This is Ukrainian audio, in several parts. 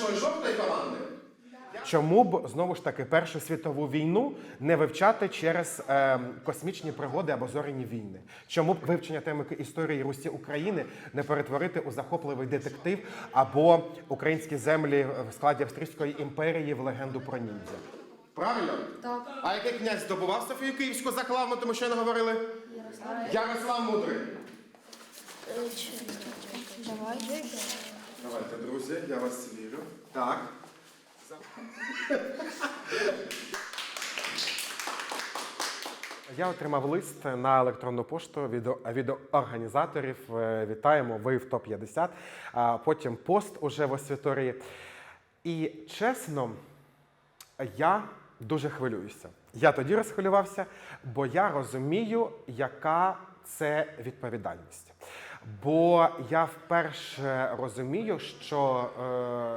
нашої жовтої команди. Чому б знову ж таки Першу світову війну не вивчати через е, космічні пригоди або зоряні війни? Чому б вивчення теми історії Русі України не перетворити у захопливий детектив або українські землі в складі Австрійської імперії в легенду про ніндзя? Правильно? Так. А який князь здобував Софію Київську заклавну, тому що не говорили? Ярослав Мудрий. Давай. Давайте, друзі, я вас вірю. Так. Я отримав лист на електронну пошту від, від організаторів. Е, Вітаємо, ви в топ 50 А потім пост уже в освіторії. І чесно, я дуже хвилююся. Я тоді розхвилювався, бо я розумію, яка це відповідальність. Бо я вперше розумію, що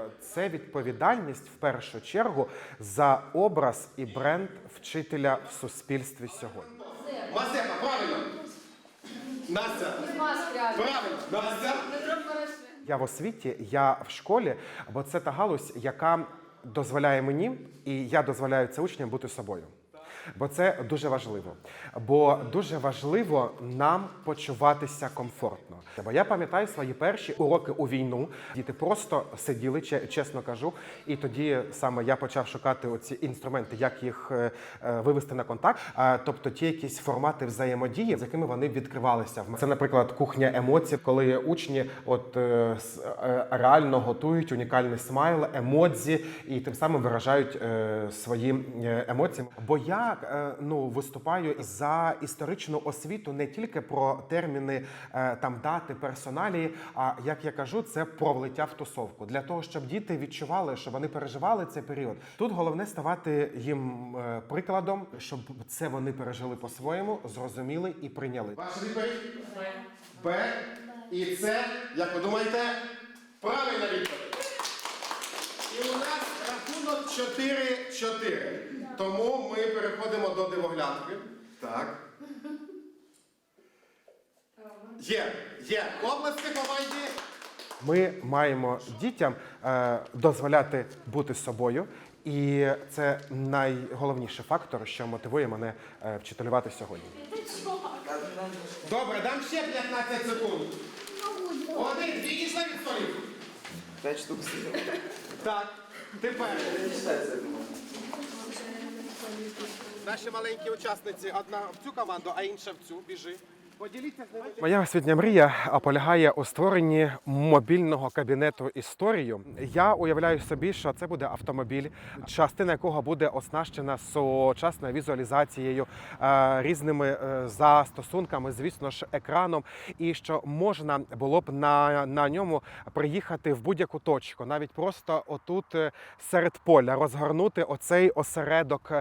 е, це відповідальність в першу чергу за образ і бренд вчителя в суспільстві сьогодні. Мазепа, правильно. Настя. Правильно. Настя. Я в освіті, я в школі, бо це та галузь, яка дозволяє мені, і я дозволяю це учням бути собою. Бо це дуже важливо. Бо дуже важливо нам почуватися комфортно. Бо я пам'ятаю свої перші уроки у війну. Діти просто сиділи, че- чесно кажу. І тоді саме я почав шукати оці інструменти, як їх е, е, вивести на контакт. Тобто ті якісь формати взаємодії, з якими вони відкривалися. Це, наприклад, кухня емоцій, коли учні от е, реально готують унікальний смайл, емодзі і тим самим виражають свої емоції. Бо я е, ну виступаю за історичну освіту не тільки про терміни е, там дати, персоналії. А як я кажу, це про влиття в тусовку для того, щоб діти відчували, що вони переживали цей період. Тут головне ставати їм е, прикладом, щоб це вони пережили по-своєму, зрозуміли і прийняли. Ваша відповідь? Б. І це, як ви думаєте, правильна відповідь. І у нас рахунок 4-4. Тому ми переходимо до дивоглядки. Так. Є, є. Обласки команді. Ми маємо дітям е, дозволяти бути собою, і це найголовніший фактор, що мотивує мене е, вчителювати сьогодні. Добре, дам ще 15 секунд. Один, відійшли від столів. П'ять штук. Так, тепер. Не читається, я думаю. Наші маленькі учасниці, одна в цю команду, а інша в цю. Біжи. Моя освітня мрія полягає у створенні мобільного кабінету історію. Я уявляю собі, що це буде автомобіль, частина якого буде оснащена сучасною візуалізацією, е, різними е, застосунками, звісно ж, екраном, і що можна було б на, на ньому приїхати в будь-яку точку, навіть просто отут е, серед поля, розгорнути оцей осередок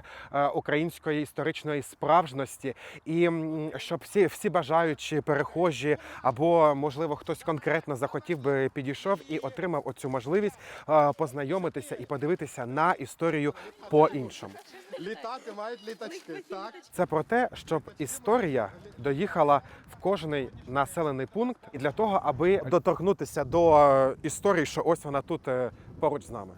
української історичної справжності, і щоб всі, всі бажаючі перехожі, або можливо хтось конкретно захотів би підійшов і отримав оцю можливість е, познайомитися і подивитися на історію по-іншому. Літати мають літачки, так? Це про те, щоб історія доїхала в кожний населений пункт, і для того, аби доторкнутися до е, історії, що ось вона тут е, поруч з нами.